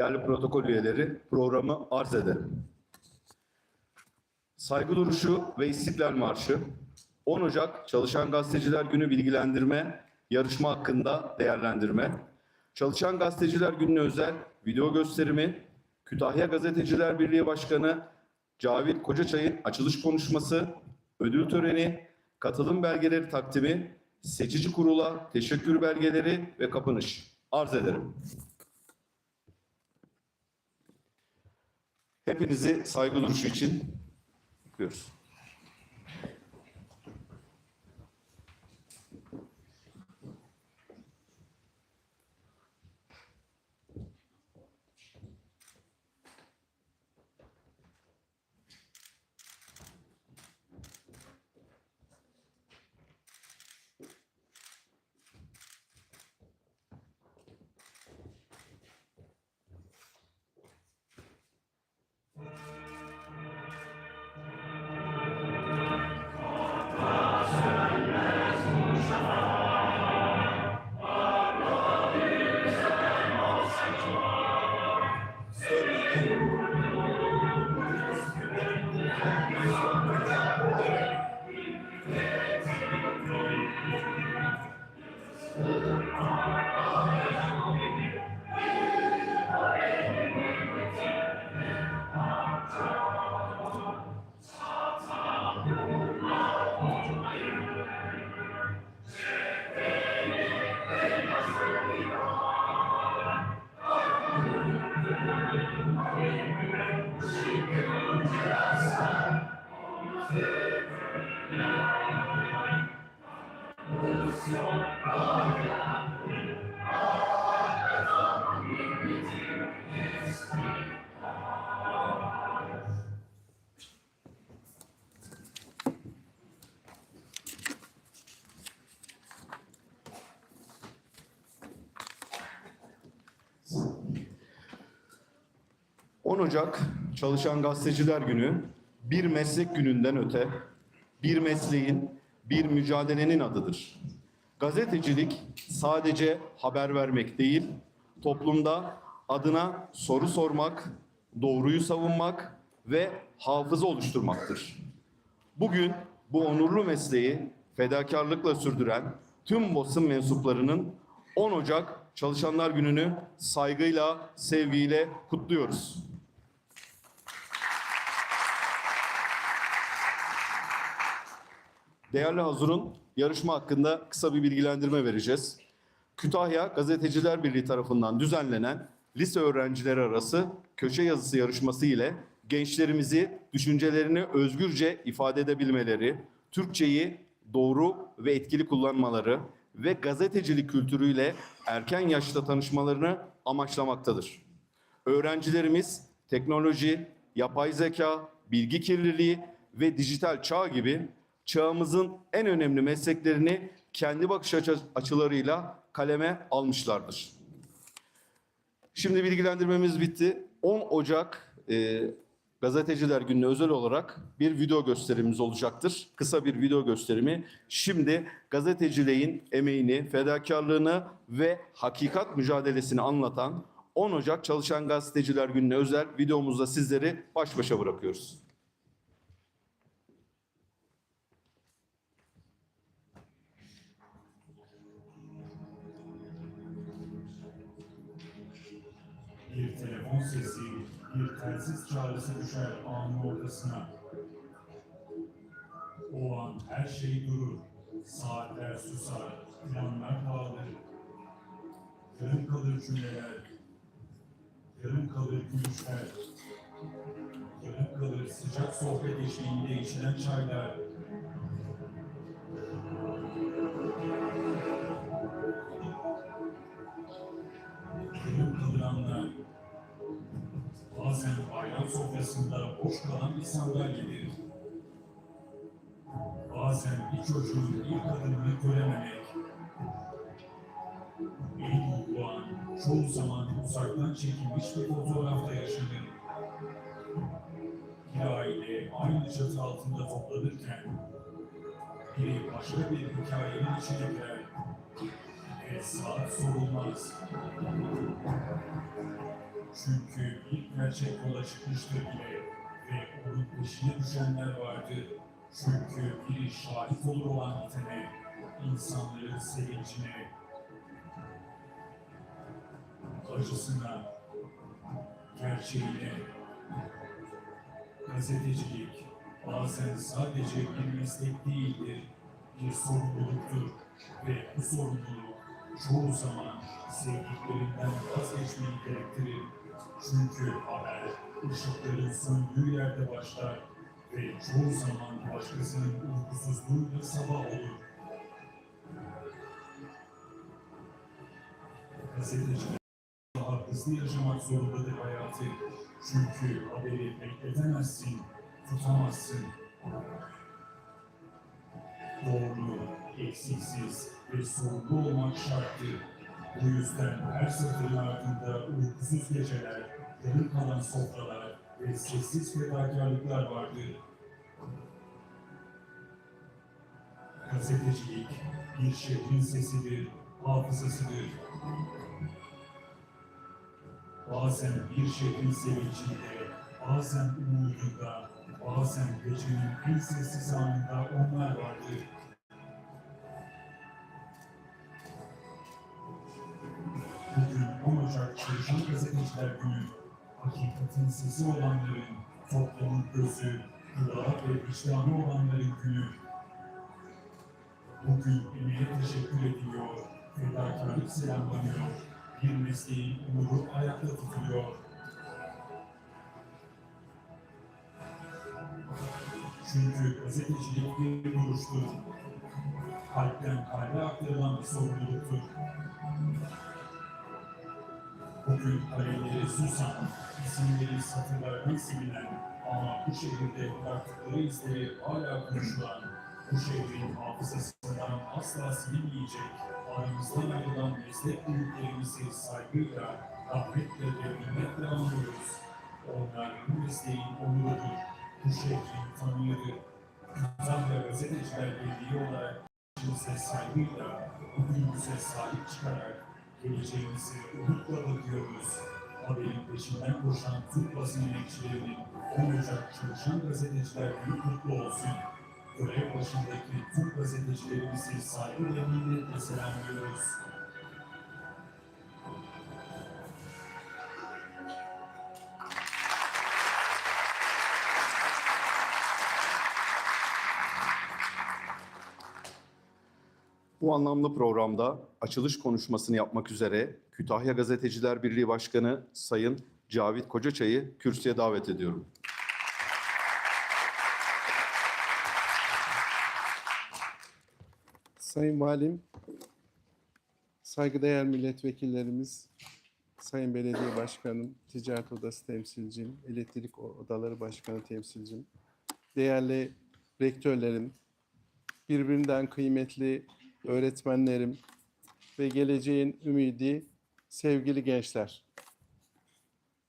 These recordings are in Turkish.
değerli protokol üyeleri programı arz ederim. Saygı duruşu ve İstiklal Marşı 10 Ocak Çalışan Gazeteciler Günü bilgilendirme, yarışma hakkında değerlendirme, Çalışan Gazeteciler Günü'ne özel video gösterimi, Kütahya Gazeteciler Birliği Başkanı Cavit Kocaçay'ın açılış konuşması, ödül töreni, katılım belgeleri takdimi, seçici kurula teşekkür belgeleri ve kapanış arz ederim. Hepinizi saygı duruşu için bekliyoruz. — Ocak Çalışan Gazeteciler Günü bir meslek gününden öte bir mesleğin, bir mücadelenin adıdır. Gazetecilik sadece haber vermek değil, toplumda adına soru sormak, doğruyu savunmak ve hafıza oluşturmaktır. Bugün bu onurlu mesleği fedakarlıkla sürdüren tüm basın mensuplarının 10 Ocak Çalışanlar Günü'nü saygıyla, sevgiyle kutluyoruz. Değerli Hazur'un yarışma hakkında kısa bir bilgilendirme vereceğiz. Kütahya Gazeteciler Birliği tarafından düzenlenen lise öğrencileri arası köşe yazısı yarışması ile gençlerimizi düşüncelerini özgürce ifade edebilmeleri, Türkçeyi doğru ve etkili kullanmaları ve gazetecilik kültürüyle erken yaşta tanışmalarını amaçlamaktadır. Öğrencilerimiz teknoloji, yapay zeka, bilgi kirliliği ve dijital çağ gibi çağımızın en önemli mesleklerini kendi bakış açı- açılarıyla kaleme almışlardır. Şimdi bilgilendirmemiz bitti. 10 Ocak e, Gazeteciler Günü'ne özel olarak bir video gösterimimiz olacaktır. Kısa bir video gösterimi. Şimdi gazeteciliğin emeğini, fedakarlığını ve hakikat mücadelesini anlatan 10 Ocak Çalışan Gazeteciler Günü'ne özel videomuzda sizleri baş başa bırakıyoruz. Bir telefon sesi, bir telsiz çağrısı düşer anın ortasına. O an her şey durur, saatler susar, planlar dağılır. Yarım kalır cümleler, yarım kalır gülüşler, yarım kalır sıcak sohbet eşliğinde içilen çaylar. Bazen bayram sofrasında boş kalan bir sandalyedir. Bazen bir çocuğun ilk adımını görememek. İlk bu an çoğu zaman uzaktan çekilmiş bir fotoğrafta yaşanır. Bir aile aynı çatı altında toplanırken biri başka bir hikayenin içine girer ve saat sorulmaz. Çünkü bir gerçek yola çıkmıştır bile ve onun peşine düşenler vardı. Çünkü biri şahit olur olan bitene, insanların sevincine, acısına, gerçeğine, gazetecilik bazen sadece bir meslek değildir, bir sorumluluktur ve bu sorumluluk çoğu zaman sevdiklerinden vazgeçmeyi gerektirir. Çünkü haber ışıkların söndüğü yerde başlar ve çoğu zaman başkasının uykusuzluğuyla sabah olur. Gazeteciler daha hızlı yaşamak zorundadır hayatı. Çünkü haberi bekletemezsin, tutamazsın. Doğru, eksiksiz ve sorumlu olmak şarttır. Bu yüzden her satırın ardında uykusuz geceler, yarım kalan sofralar ve sessiz fedakarlıklar vardır. Gazetecilik bir şehrin sesidir, hafızasıdır. Bazen bir şehrin sevincinde, bazen umudunda, bazen gecenin en sessiz anında onlar vardır. Bugün 10 Ocak Çalışan Gazeteciler Günü, hakikatin sesi olanların, toplumun gözü, kulağı ve vicdanı olanların günü. Bugün emeğe teşekkür ediliyor, fedakarlık selamlanıyor, bir mesleğin onuru ayakta tutuluyor. Çünkü gazetecilik bir duruştur. Kalpten kalbe aktarılan bir sorumluluktur. Bugün kaleleri susan, isimleri satırlardan silinen ama bu şehirde bıraktıkları izleri hala konuşulan, bu şehrin hafızasından asla silinmeyecek, aramızdan ayrılan meslek büyüklerimizi saygıyla, rahmetle ve minnetle anıyoruz. Onlar bu mesleğin onurudur, bu şehrin tanığıdır. Kütahya Gazeteciler Birliği olarak size saygıyla, bugünümüze sahip çıkarak geleceğimizi umutla bakıyoruz. Haberin peşinden koşan Türk basın emekçilerinin 10 Ocak Çalışan Gazeteciler Günü kutlu olsun. Görev başındaki tüm gazetecilerimizi saygı ve minnetle selamlıyoruz. Bu anlamlı programda açılış konuşmasını yapmak üzere Kütahya Gazeteciler Birliği Başkanı Sayın Cavit Kocaçay'ı kürsüye davet ediyorum. Sayın Valim, saygıdeğer milletvekillerimiz, Sayın Belediye Başkanım, Ticaret Odası temsilcim, Elektrik Odaları Başkanı temsilcim, değerli rektörlerim, birbirinden kıymetli öğretmenlerim ve geleceğin ümidi sevgili gençler.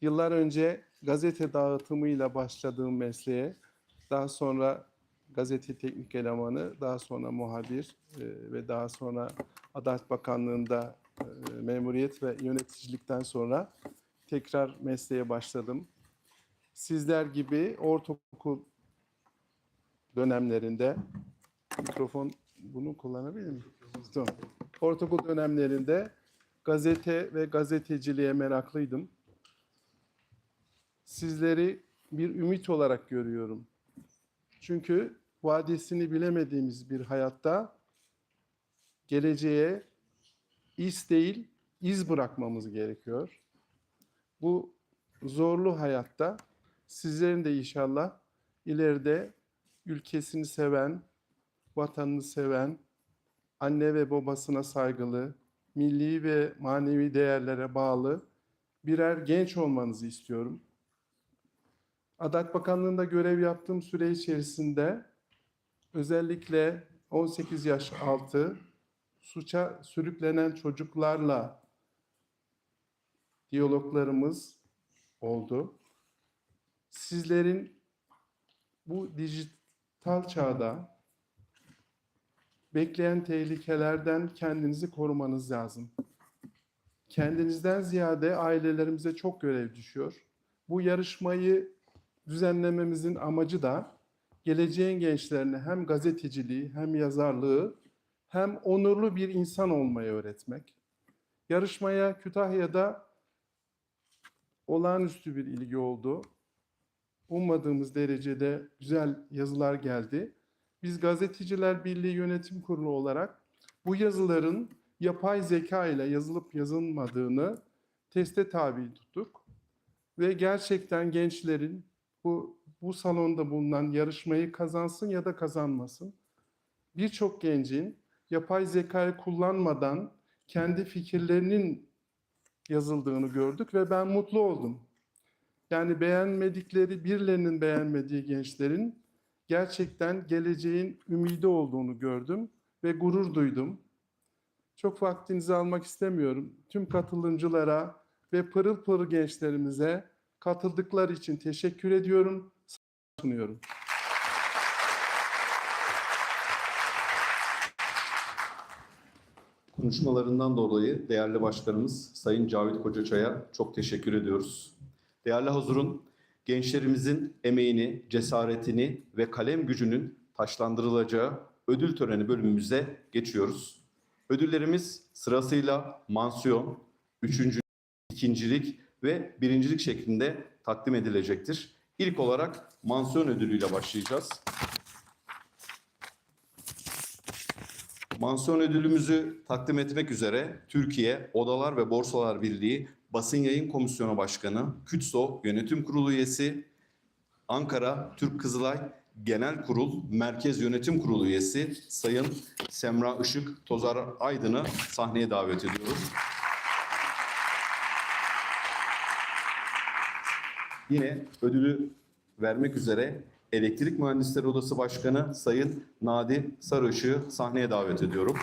Yıllar önce gazete dağıtımıyla başladığım mesleğe, daha sonra gazete teknik elemanı, daha sonra muhabir e, ve daha sonra Adalet Bakanlığı'nda e, memuriyet ve yöneticilikten sonra tekrar mesleğe başladım. Sizler gibi ortaokul dönemlerinde mikrofon bunu kullanabilir miyim? Ortaokul dönemlerinde gazete ve gazeteciliğe meraklıydım. Sizleri bir ümit olarak görüyorum. Çünkü vadesini bilemediğimiz bir hayatta geleceğe iz değil, iz bırakmamız gerekiyor. Bu zorlu hayatta sizlerin de inşallah ileride ülkesini seven, vatanını seven, anne ve babasına saygılı, milli ve manevi değerlere bağlı birer genç olmanızı istiyorum. Adalet Bakanlığı'nda görev yaptığım süre içerisinde özellikle 18 yaş altı suça sürüklenen çocuklarla diyaloglarımız oldu. Sizlerin bu dijital çağda bekleyen tehlikelerden kendinizi korumanız lazım. kendinizden ziyade ailelerimize çok görev düşüyor. Bu yarışmayı düzenlememizin amacı da geleceğin gençlerine hem gazeteciliği hem yazarlığı hem onurlu bir insan olmayı öğretmek. Yarışmaya Kütahya'da olağanüstü bir ilgi oldu. Ummadığımız derecede güzel yazılar geldi. Biz Gazeteciler Birliği Yönetim Kurulu olarak bu yazıların yapay zeka ile yazılıp yazılmadığını teste tabi tuttuk. Ve gerçekten gençlerin bu, bu salonda bulunan yarışmayı kazansın ya da kazanmasın. Birçok gencin yapay zekayı kullanmadan kendi fikirlerinin yazıldığını gördük ve ben mutlu oldum. Yani beğenmedikleri, birilerinin beğenmediği gençlerin gerçekten geleceğin ümidi olduğunu gördüm ve gurur duydum. Çok vaktinizi almak istemiyorum. Tüm katılımcılara ve pırıl pırıl gençlerimize katıldıkları için teşekkür ediyorum, sunuyorum. Konuşmalarından dolayı değerli başkanımız Sayın Cavit Kocaçay'a çok teşekkür ediyoruz. Değerli Hazur'un gençlerimizin emeğini, cesaretini ve kalem gücünün taşlandırılacağı ödül töreni bölümümüze geçiyoruz. Ödüllerimiz sırasıyla mansiyon, üçüncü, ikincilik ve birincilik şeklinde takdim edilecektir. İlk olarak mansiyon ödülüyle başlayacağız. Mansiyon ödülümüzü takdim etmek üzere Türkiye Odalar ve Borsalar Birliği Basın Yayın Komisyonu Başkanı, KÜTSO Yönetim Kurulu üyesi, Ankara Türk Kızılay Genel Kurul Merkez Yönetim Kurulu üyesi Sayın Semra Işık Tozar Aydın'ı sahneye davet ediyoruz. Yine ödülü vermek üzere Elektrik Mühendisleri Odası Başkanı Sayın Nadi Sarıışık'ı sahneye davet ediyorum.